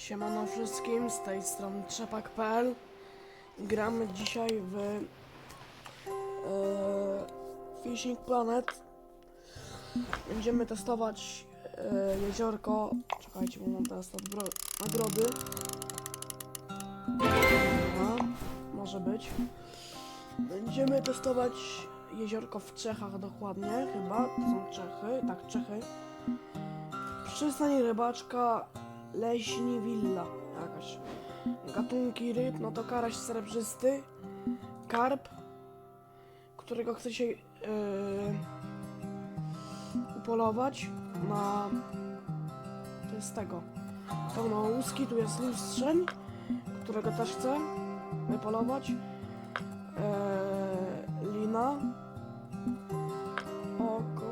Siemano wszystkim, z tej strony trzepak.pl Gramy dzisiaj w e, Fishing Planet. Będziemy testować e, jeziorko. Czekajcie, bo mam teraz nagrody Dobra, może być. Będziemy testować jeziorko w Czechach dokładnie, chyba. To są Czechy, tak Czechy. Przystań rybaczka Leśni Villa jakaś. Gatunki ryb, no to karaś srebrzysty, karp, którego chce się yy, upolować na... To jest tego. Pełno łuski, tu jest lustrzeń, którego też chcę wypolować. Yy, lina. Oko...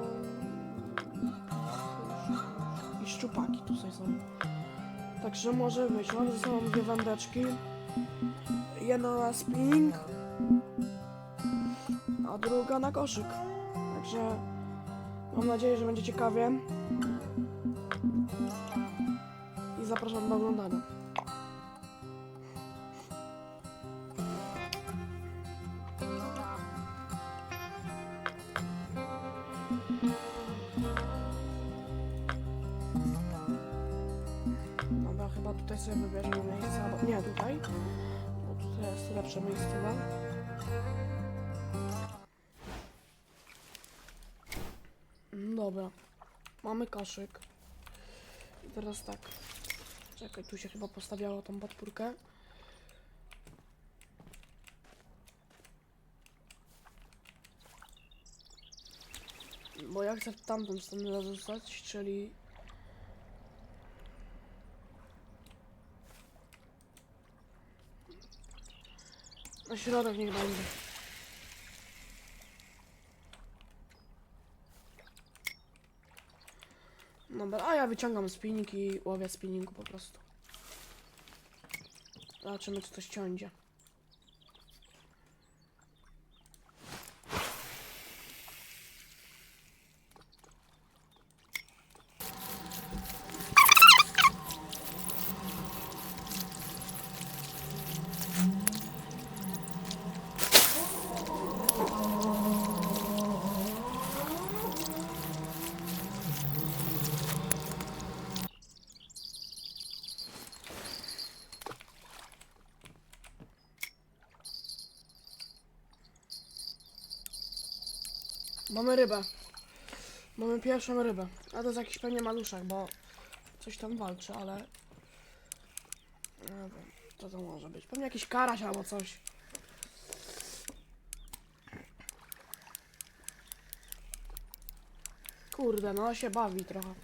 I szczupaki tutaj są. Także może. Mam ze sobą dwie wędeczki. Jedna na spinning, a druga na koszyk. Także mam nadzieję, że będzie ciekawie. I zapraszam do oglądania. Tutaj sobie wybierzemy miejsce, albo nie, tutaj. Bo tutaj jest lepsze miejsce. Mm, Dobra. Mamy koszyk. I teraz tak. Czekaj, tu się chyba postawiało tą podpórkę. Bo ja chcę w tamtą stronę zostać, czyli Na środek niech będzie. Dobra, a ja wyciągam spinning i łowię spinningu po prostu. Zobaczymy, czy coś ciądzie. Mamy rybę. Mamy pierwszą rybę. A to jest jakiś pewnie maluszek, bo coś tam walczy, ale... Nie wiem, co to może być. Pewnie jakiś karaś albo coś. Kurde, no się bawi trochę.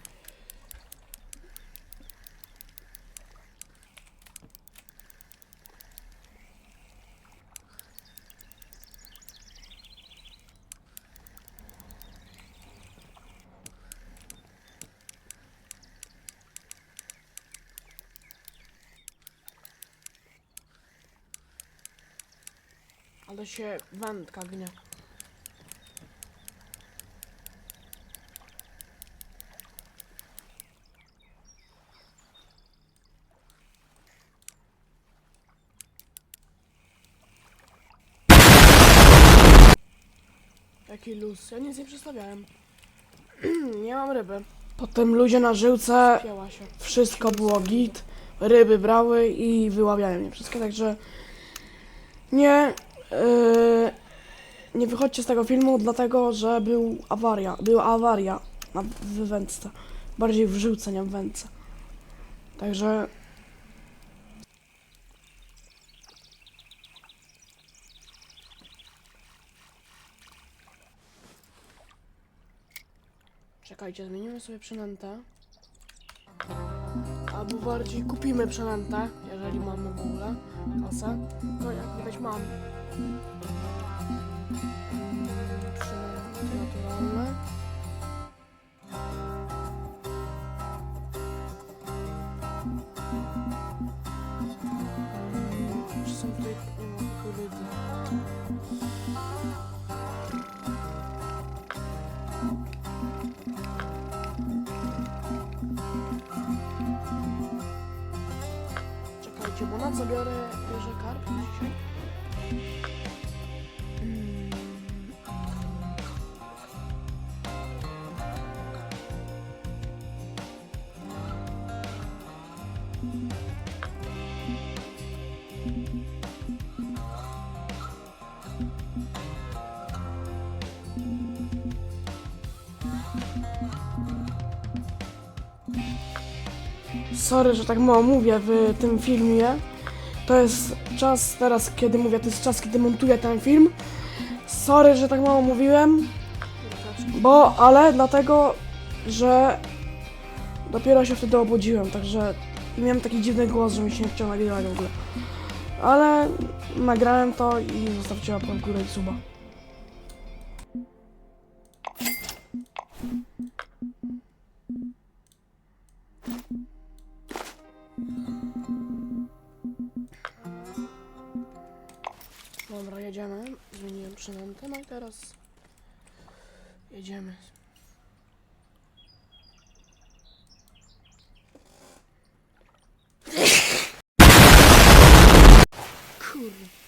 Ale się wędka gnie. Jaki luz. Ja nic nie przedstawiałem. nie mam ryby. Potem ludzie na żyłce wszystko było git. Ryby brały i wyławiają je wszystkie, także nie yy, nie wychodźcie z tego filmu, dlatego że był awaria, była awaria na w wędce. Bardziej w żyłce, nie w wędce. Także Czekajcie, zmienimy sobie przynętę. Albo bardziej kupimy przynętę, jeżeli mamy w ogóle kasę. To jak widać mam. Czy są tutaj kukurydzy? Czekajcie, bo na co biorę bierze karp dzisiaj? Sorry, że tak mało mówię w tym filmie. To jest czas teraz, kiedy mówię, to jest czas, kiedy montuję ten film. Sorry, że tak mało mówiłem, bo, ale dlatego, że dopiero się wtedy obudziłem, także miałem taki dziwny głos, że mi się nie chciał nagrywać w ogóle. Ale nagrałem to i zostawcie łapkę w górę i suba. Dobra, jedziemy. Zmieniłem przynętę, no i teraz jedziemy. Kurde.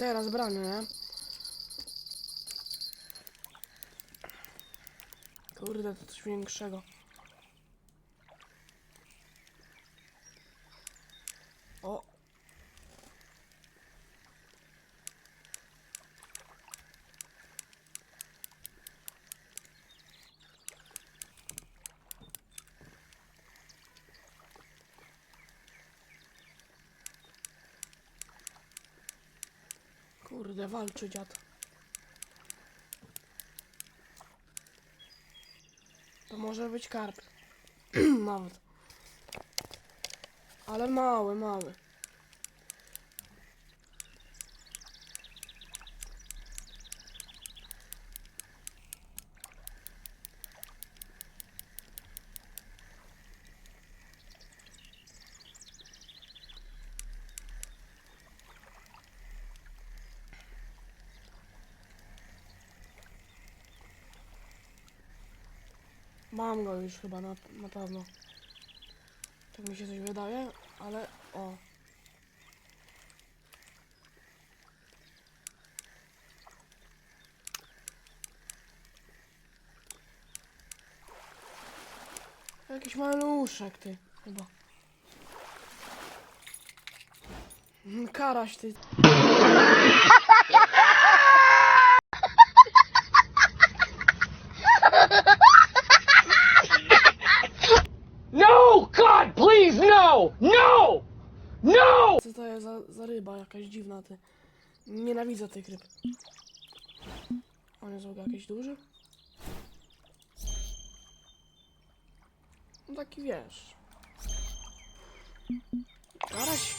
Teraz bramy, nie? Kurde, to coś większego. O! Kurde, walczy dziad. To może być karp. Nawet. Ale mały, mały. Mam go już chyba na, na pewno. Tak mi się coś wydaje, ale o. Jakiś maluszek ty, chyba. Mm, Karaś ty. No! God, please, no! No! No! Co to jest za, za ryba jakaś dziwna ty? Nienawidzę tych ryb. On jest w ogóle jakiś duży? No taki wiesz. Karaś.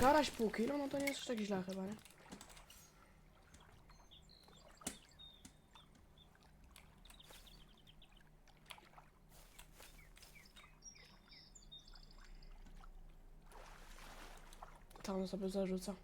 Karaś pół kilo, no to nie jest tak źle chyba, nie? Tam sobie zarzuca.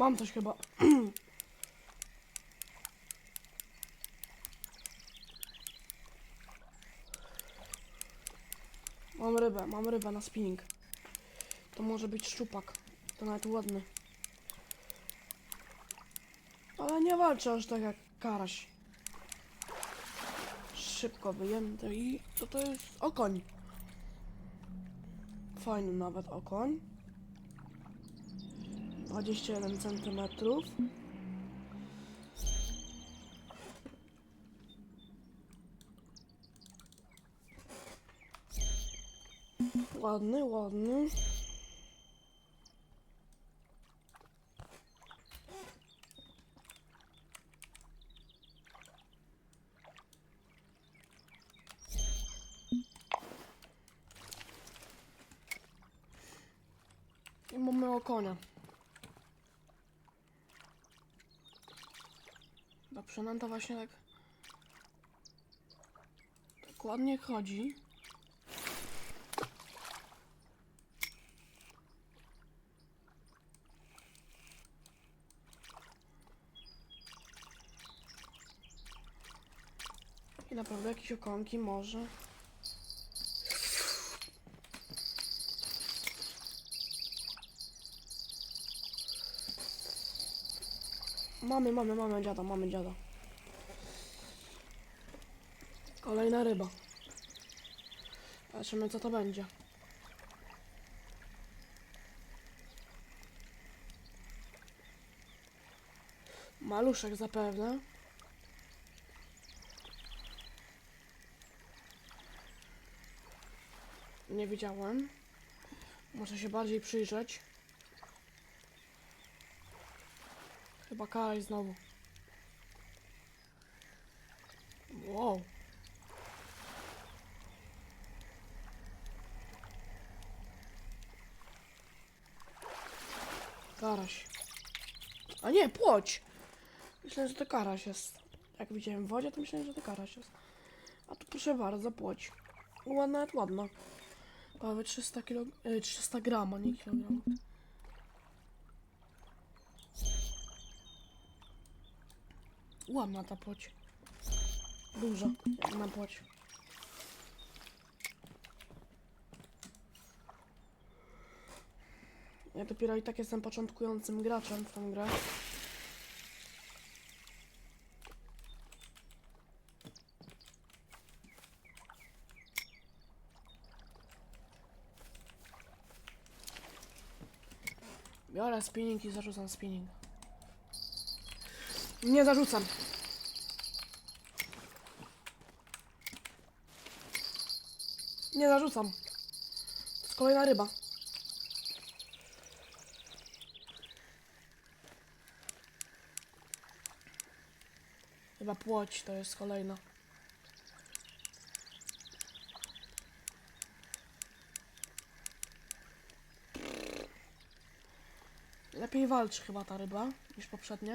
Mam coś chyba. mam rybę, mam rybę na spinning. To może być szczupak. To nawet ładny. Ale nie walczę aż tak jak karaś. Szybko wyjęty i co to jest? Okoń. Fajny nawet okoń. 21 centymetrów. Ładny, ładny. I mamy okonia. Przynęta właśnie tak... Tak ładnie chodzi. I naprawdę jakieś okonki może. Mamy, mamy, mamy dziada, mamy dziada. Kolejna ryba. Zobaczymy co to będzie. Maluszek zapewne. Nie widziałem. Muszę się bardziej przyjrzeć. Chyba karaj znowu. Wow. Karaś. A nie, płoć! Myślałem, że to karaś jest. Jak widziałem w wodzie, to myślałem, że to karaś jest. A tu proszę bardzo, płoć. Ładna, ładna. Prawie 300 kilo... e, 300 grama, nie kilogram. Ładna ta płoć. Duża, na płoć. Ja dopiero i tak jestem początkującym graczem w tę grę. Biorę spinning i zarzucam spinning. Nie zarzucam. Nie zarzucam. To jest kolejna ryba. Chyba płoć to jest kolejna. Lepiej walczy chyba ta ryba niż poprzednia.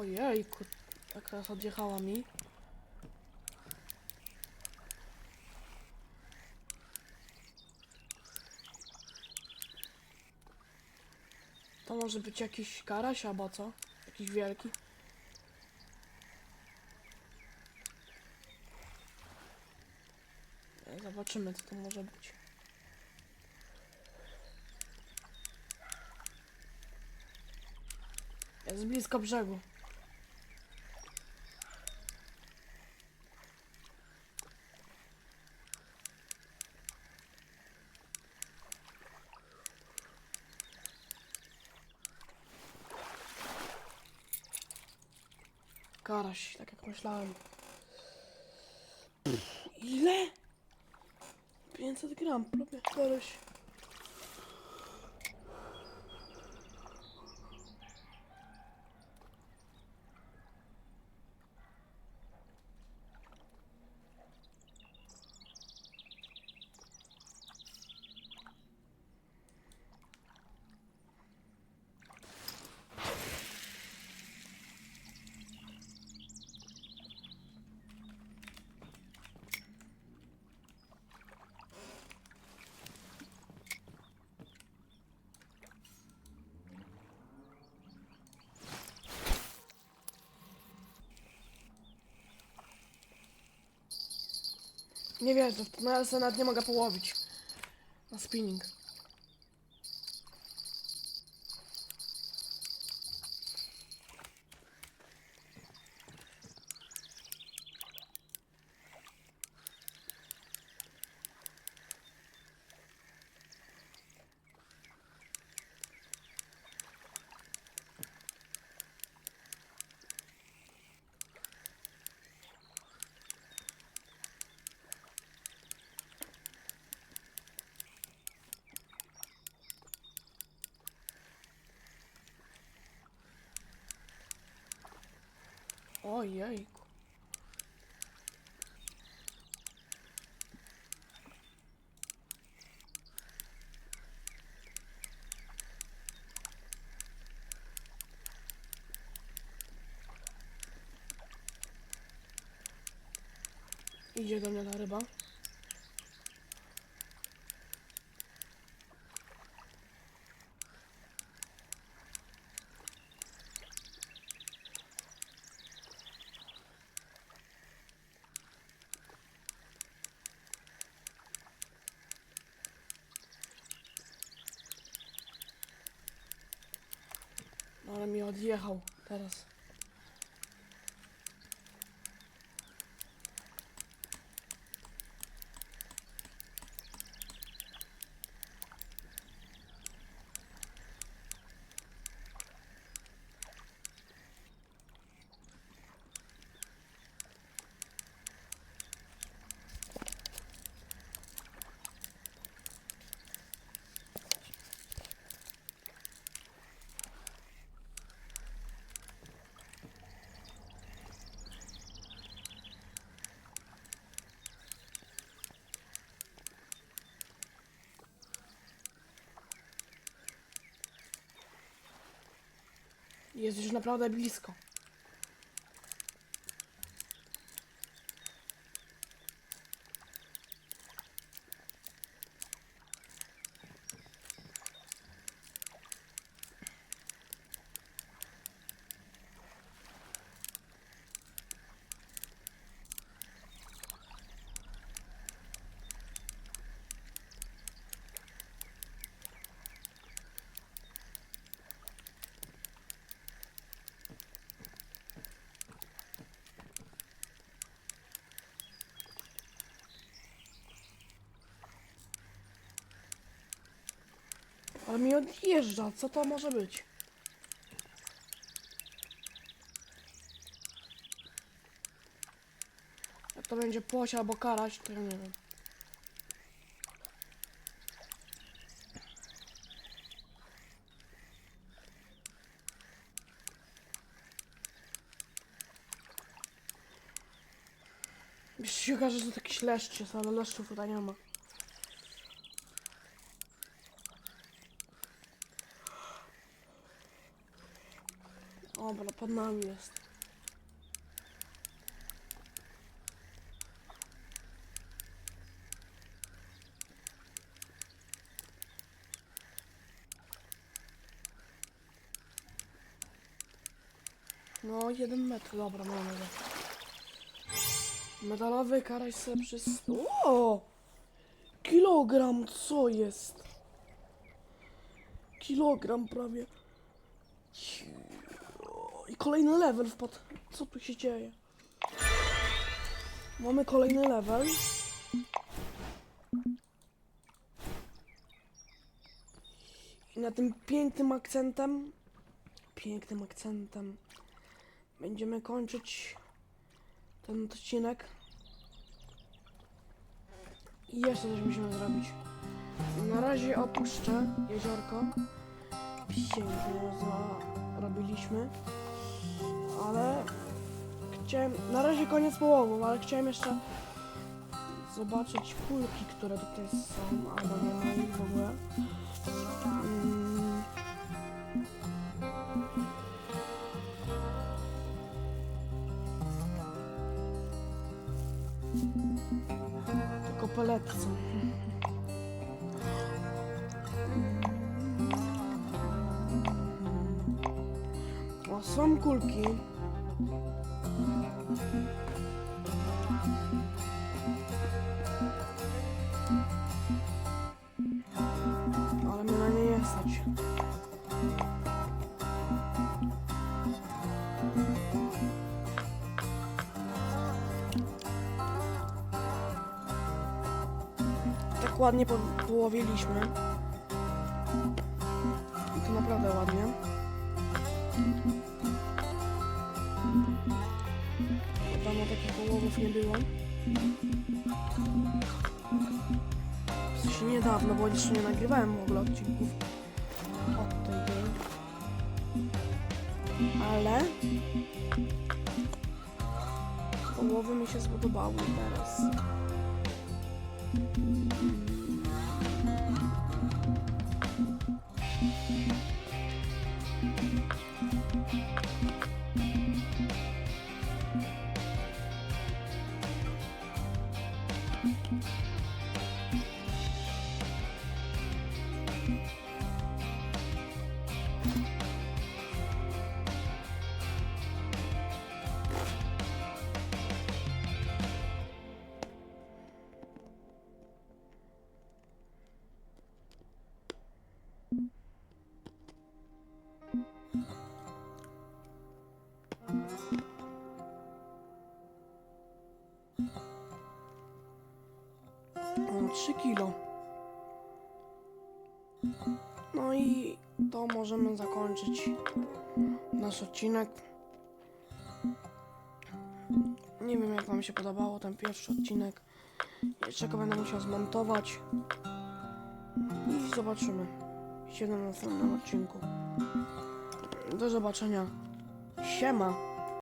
Ojejku, tak teraz odjechała mi. To może być jakiś karaś albo co? Jakiś wielki. E, Zobaczymy co to może być. Jest blisko brzegu. Karaś, tak jak myślałem. Ile? 500 gram, prawie karaś. Ja sobie nawet nie mogę połowić. Na spinning. Ojejku. Idzie do mnie ta ryba. Mi odjechał teraz. Jest już naprawdę blisko. Ale mi odjeżdża, co to może być? Jak to będzie płoś albo karać, to ja nie wiem. Jeszcze się okaże, że to taki leszcz jest, ale leszczów tutaj nie ma. Dobra, pod nami jest. No, jeden metr, dobra, mamy go. Metalowy karaś sobie przez... Kilogram, co jest? Kilogram prawie. Kolejny level wpadł. Co tu się dzieje? Mamy kolejny level. I na tym pięknym akcentem, pięknym akcentem, będziemy kończyć ten odcinek. I jeszcze coś musimy zrobić. Na razie opuszczę jeziorko. Pięknie zrobiliśmy. Ale chciałem. Na razie koniec połową, ale chciałem jeszcze zobaczyć kulki, które tutaj są, albo nie ma ich w ogóle. Mm. Tylko pelety. O, są kulki. Ale mnie na nie nie stać. Tak ładnie połowiliśmy. Nie było. W sensie niedawno, bo jeszcze nie nagrywałem w ogóle odcinków od tej gry. Ale połowy mi się spodobały teraz. Kilo. No i to możemy zakończyć nasz odcinek. Nie wiem jak wam się podobało ten pierwszy odcinek. Jeszcze go będę musiał zmontować. I zobaczymy się na następnym odcinku. Do zobaczenia. Siema.